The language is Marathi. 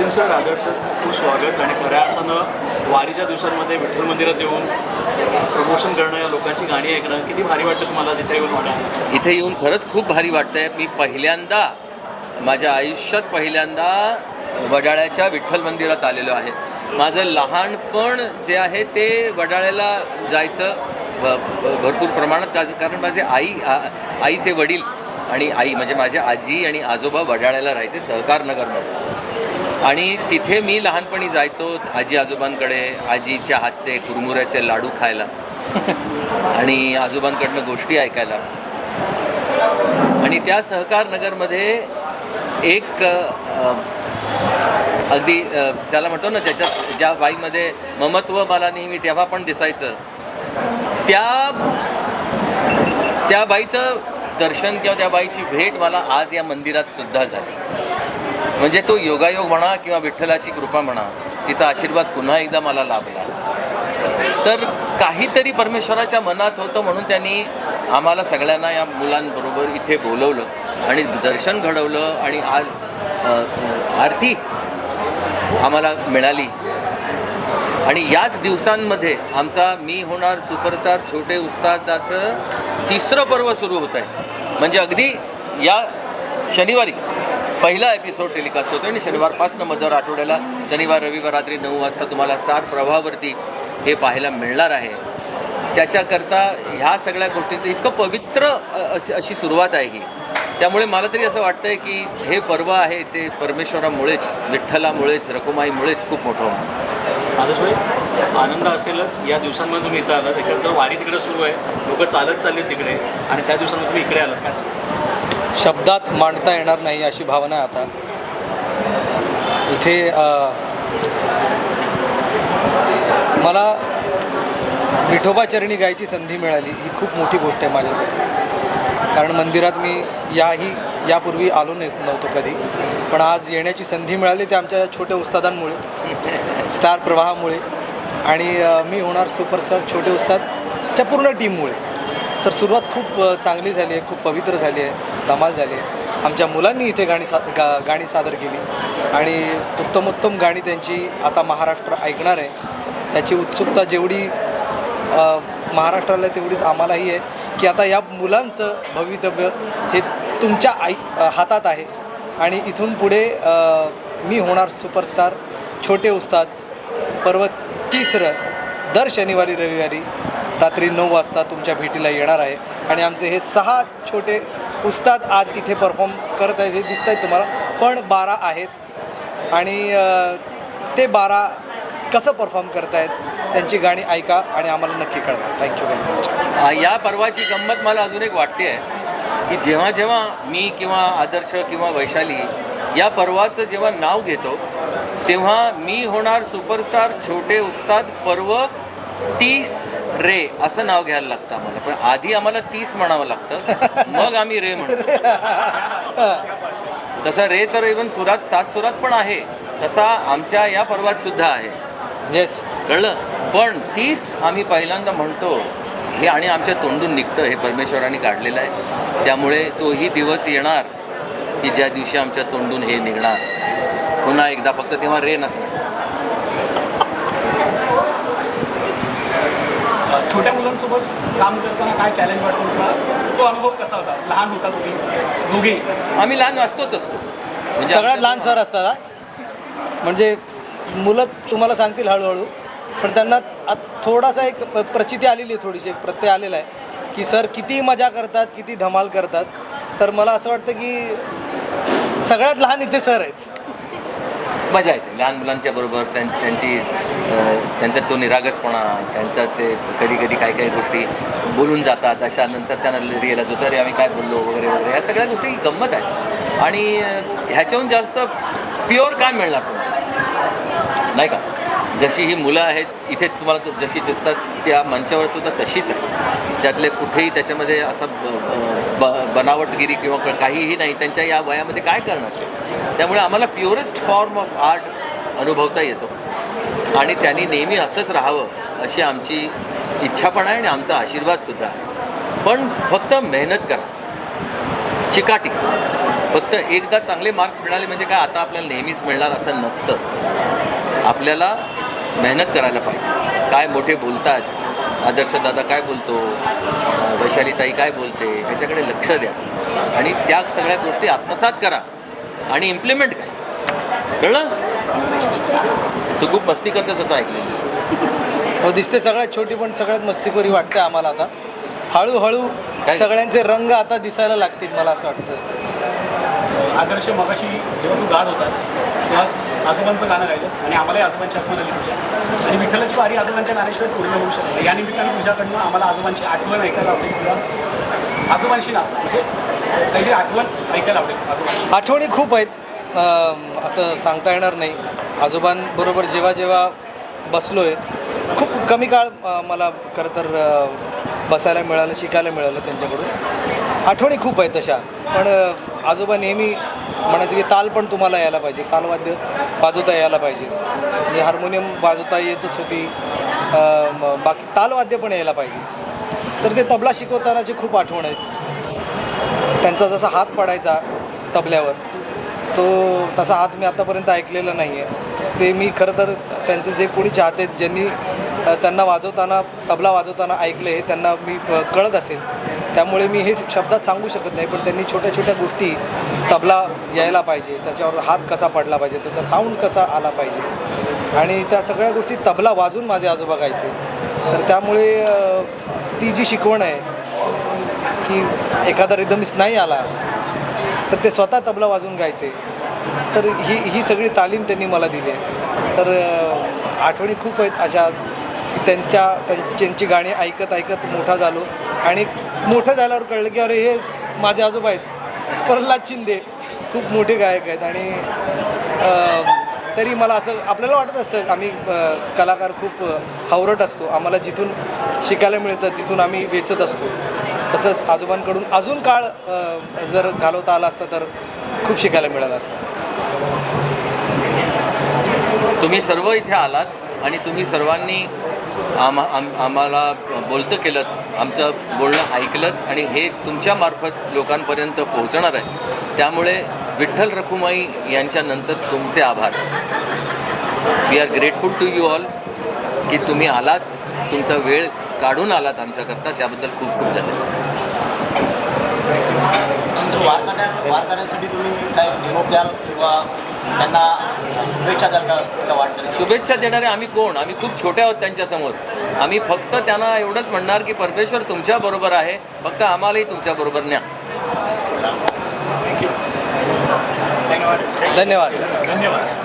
सचिन सर आदर्श खूप स्वागत आणि खऱ्या अर्थानं वारीच्या दिवसांमध्ये विठ्ठल मंदिरात येऊन प्रमोशन करणं या लोकांची गाणी ऐकणं किती भारी वाटतं तुम्हाला जिथे येऊन म्हणा इथे येऊन खरंच खूप भारी वाटतंय. मी पहिल्यांदा माझ्या आयुष्यात पहिल्यांदा वडाळ्याच्या विठ्ठल मंदिरात आलेलो आहे. माझं लहानपण जे आहे ते वडाळ्याला जायचं भरपूर प्रमाणात कारण माझे आई आईचे वडील आणि आई म्हणजे माझ्या आजी आणि आजोबा वडाळ्याला राहायचे सहकारनगरमध्ये आणि तिथे मी लहानपणी जायचो आजी आजोबांकडे आजीच्या हातचे कुरमुऱ्याचे लाडू खायला आणि आजोबांकडनं गोष्टी ऐकायला. आणि त्या सहकार नगरमध्ये एक अगदी ज्याला म्हणतो ना त्याच्यात ज्या बाईमध्ये ममत्व मला नेहमी तेव्हा पण दिसायचं त्या त्या बाईचं दर्शन किंवा त्या बाईची भेट मला आज या मंदिरात सुद्धा झाली. म्हणजे तो योगायोग म्हणा किंवा विठ्ठलाची कृपा म्हणा तिचा आशीर्वाद पुन्हा एकदा मला लाभला. तर काहीतरी परमेश्वराच्या मनात होतं म्हणून त्यांनी आम्हाला सगळ्यांना या मुलांबरोबर इथे बोलवलं आणि दर्शन घडवलं आणि आज आरती आम्हाला मिळाली. आणि याच दिवसांमध्ये आमचा मी होणार सुपरस्टार छोटे उस्तादाचं तिसरं पर्व सुरू होत आहे म्हणजे अगदी या शनिवारी पहिला एपिसोड टेलिकास्ट होतो आणि शनिवारपासनं मधर आठवड्याला शनिवार रविवार रात्री नऊ वाजता तुम्हाला स्टार प्रवाहावरती हे पाहायला मिळणार आहे. त्याच्याकरता ह्या सगळ्या गोष्टींचं इतकं पवित्र अशी अशी सुरुवात आहे ही. त्यामुळे मला तरी असं वाटतंय की हे पर्व आहे ते परमेश्वरामुळेच विठ्ठलामुळेच रकुमाईमुळेच खूप मोठं होणार. आदर्शभाई आनंद असेलच. या दिवसांमध्ये तुम्ही इथं आलात. एकंदर वारी तिकडे सुरू आहे. लोक चालत चालले तिकडे. आणि त्या दिवसांमध्ये तुम्ही इकडे आलात. काय सांगता? शब्दात मांडता येणार नाही अशी भावना आता. इथे मला विठोबाचरणी गायची संधी मिळाली. ही खूप मोठी गोष्ट आहे माझ्यासाठी. कारण मंदिरात मी याही यापूर्वी आलो नाही नव्हतो कधी. पण आज येण्याची संधी मिळाली ते आमच्या छोट्या उस्तादांमुळे स्टार प्रवाहामुळे. आणि मी होणार सुपरस्टार छोटे उस्तादच्या पूर्ण टीममुळे. तर सुरुवात खूप चांगली झाली आहे खूप पवित्र झाली आहे. धमाल झाली. आहे आमच्या मुलांनी इथे गाणी सा गा गाणी सादर केली. आणि उत्तमोत्तम गाणी त्यांची आता महाराष्ट्र ऐकणार आहे. त्याची उत्सुकता जेवढी महाराष्ट्राला तेवढीच आम्हालाही आहे की आता या मुलांचं भवितव्य हे तुमच्या आई हातात आहे. आणि इथून पुढे मी होणार सुपरस्टार छोटे उस्ताद पर्व तिसरं दर शनिवारी रविवारी रात्री नऊ वाजता तुमच्या भेटीला येणार आहे. आणि आमचे हे सहा छोटे उस्ताद आज इथे परफॉर्म करत आहेत हे दिसत आहेत तुम्हाला. पण बारा आहेत. आणि ते बारा कसं परफॉर्म करतायत त्यांची गाणी ऐका आणि आम्हाला नक्की कळवा. थँक्यू व्हेरी मच या पर्वाची गंमत मला अजून एक वाटते आहे की जेव्हा जेव्हा मी किंवा आदर्श किंवा वैशाली या पर्वाचं जेव्हा नाव घेतो तेव्हा मी होणार सुपरस्टार छोटे उस्ताद पर्व तीस रे असं नाव घ्यायला लागतं आम्हाला. पण आधी आम्हाला तीस म्हणावं लागतं. मग आम्ही रे म्हणतो. तसा रे तर इवन सुरात सात सुरात पण आहे. तसा आमच्या या पर्वात सुद्धा आहे. येस कळलं? पण तीस आम्ही पहिल्यांदा म्हणतो हे आणि आमच्या तोंडून निघतं हे परमेश्वराने काढलेलं आहे. त्यामुळे तोही दिवस येणार की ज्या दिवशी आमच्या तोंडून हे निघणार. पुन्हा एकदा फक्त तेव्हा रे नसणार. छोट्या मुलांसोबत काम करताना काय चॅलेंज वाटतो तुम्हाला तो अनुभव कसा होता? लहान होता तुम्ही? दोघे? आम्ही लहान वाचतोच असतो. म्हणजे सगळ्यात लहान सर असतात हा. म्हणजे मुलं तुम्हाला सांगतील हळूहळू पण त्यांना आता थोडासा एक प- प्रचिती आलेली आहे थोडीशी एक प्रत्यय आलेला आहे की सर किती मजा करतात किती धमाल करतात. तर मला असं वाटतं की सगळ्यात लहान इथे सर आहेत. मजा येते. लहान मुलांच्या बरोबर त्यां त्यांची त्यांचा तो निरागसपणा त्यांचा ते कधी कधी काही काही गोष्टी बोलून जातात अशा नंतर त्यांना रिअलाइज होतं अरे आम्ही काय बोललो? वगैरे वगैरे. या सगळ्या गोष्टी गंमत आहेत. आणि ह्याच्याहून जास्त प्युअर काय मिळणार नाही का? जशी ही मुलं आहेत इथे तुम्हाला जशी दिसतात त्या मंचावर सुद्धा तशीच आहे त्यातले कुठेही त्याच्यामध्ये असं ब- ब- बनावटगिरी किंवा क- काहीही नाही त्यांच्या या वयामध्ये काय करणार त्यामुळे आम्हाला प्युरेस्ट फॉर्म ऑफ आर्ट अनुभवता येतो. आणि त्यांनी नेहमी असंच राहावं अशी आमची इच्छा पण आहे आणि आमचा आशीर्वादसुद्धा आहे. पण फक्त मेहनत करा. चिकाटी. फक्त एकदा चांगले मार्क्स मिळाले म्हणजे काय आता आपल्याला नेहमीच मिळणार असं नसतं. आपल्याला मेहनत करायला पाहिजे. काय मोठे बोलतात? आदर्श दादा काय बोलतो? वैशालीताई काय बोलते? ह्याच्याकडे लक्ष द्या. आणि त्या सगळ्या गोष्टी आत्मसात करा आणि इम्प्लिमेंट करा. कळलं? तू खूप मस्ती करतेस असं ऐकलं. हो दिसते सगळ्यात छोटी पण सगळ्यात मस्तीखोरी वाटते आम्हाला आता. हळूहळू? सगळ्यांचे रंग आता दिसायला लागतील मला असं वाटतं. आदर्श मगाशी जेव्हा तू गात होतास तेव्हा आजोबांचं गाणं गायलंस आणि आम्हालाही आजोबांची आठवण आली तुझ्या. आणि विठ्ठलाची वारी आजोबांच्या गाण्याशिवाय पूर्ण होऊ शकत. या निमित्ताने तुझ्याकडनं आम्हाला आजोबांची आठवण ऐकायला आवडेल किंवा आजोबांशी ना म्हणजे काहीतरी आठवण ऐकायला आवडेल आजोबांची आठवणी खूप आहेत. असं सांगता येणार नाही. आजोबांबरोबर जेव्हा जेव्हा बसलो आहे खूप कमी काळ मला खरं तर बसायला मिळालं शिकायला मिळालं त्यांच्याकडून. आठवणी खूप आहेत तशा. पण आजोबा नेहमी म्हणायचे की ताल पण तुम्हाला यायला पाहिजे. तालवाद्य वाजवता यायला पाहिजे. म्हणजे हार्मोनियम वाजवता येतच होती. बाकी तालवाद्य पण यायला पाहिजे. तर ते तबला शिकवतानाची खूप आठवण आहेत. त्यांचा जसा हात पडायचा तबल्यावर तो तसा हात मी आतापर्यंत ऐकलेला नाही आहे ते मी खरं तर त्यांचे जे कोणी चाहते आहेत, ज्यांनी त्यांना वाजवताना तबला वाजवताना ऐकले हे त्यांना मी कळत असेल. त्यामुळे मी हे शब्दात सांगू शकत नाही पण त्यांनी छोट्या छोट्या गोष्टी तबला यायला पाहिजे त्याच्यावर हात कसा पडला पाहिजे त्याचा साऊंड कसा आला पाहिजे. आणि त्या सगळ्या गोष्टी तबला वाजून माझे आजोबा गायचे. तर त्यामुळे ती जी शिकवण आहे की एखादा रिदमिस नाही आला तर ते स्वतः तबला वाजून गायचे. तर ही ही सगळी तालीम त्यांनी मला दिली आहे. तर आठवणी खूप आहेत अशा त्यांच्या त्यांची गाणी ऐकत ऐकत मोठा झालो. आणि मोठं झाल्यावर कळलं की अरे हे माझे आजोबा आहेत. प्रल्हाद शिंदे खूप मोठे गायक आहेत आणि तरी मला असं आपल्याला वाटत असतं आम्ही कलाकार खूप हावरट असतो. आम्हाला जिथून शिकायला मिळतं तिथून आम्ही वेचत असतो. तसंच आजोबांकडून अजून काळ जर घालवता आला असता तर खूप शिकायला मिळालं असतं. तुम्ही सर्व इथे आलात आणि तुम्ही सर्वांनी आम्हा आम आम्हाला बोलतं केलं आमचं बोलणं ऐकलं आणि हे तुमच्यामार्फत लोकांपर्यंत पोहोचणार आहे. त्यामुळे विठ्ठल रखुमाई यांच्यानंतर तुमचे आभार. We are grateful to you all की तुम्ही आलात तुमचा वेळ काढून आलात आमच्याकरता. त्याबद्दल खूप खूप धन्यवाद. वारकऱ्यांसाठी तुम्ही काय निरोप द्याल किंवा त्यांना शुभेच्छा का त्या वाटचाली शुभेच्छा देणारे आम्ही कोण? आम्ही खूप छोटे आहोत त्यांच्यासमोर आम्ही फक्त त्यांना एवढंच म्हणणार की परमेश्वर तुमच्याबरोबर आहे. फक्त आम्हालाही तुमच्याबरोबर न्या. धन्यवाद. धन्यवाद.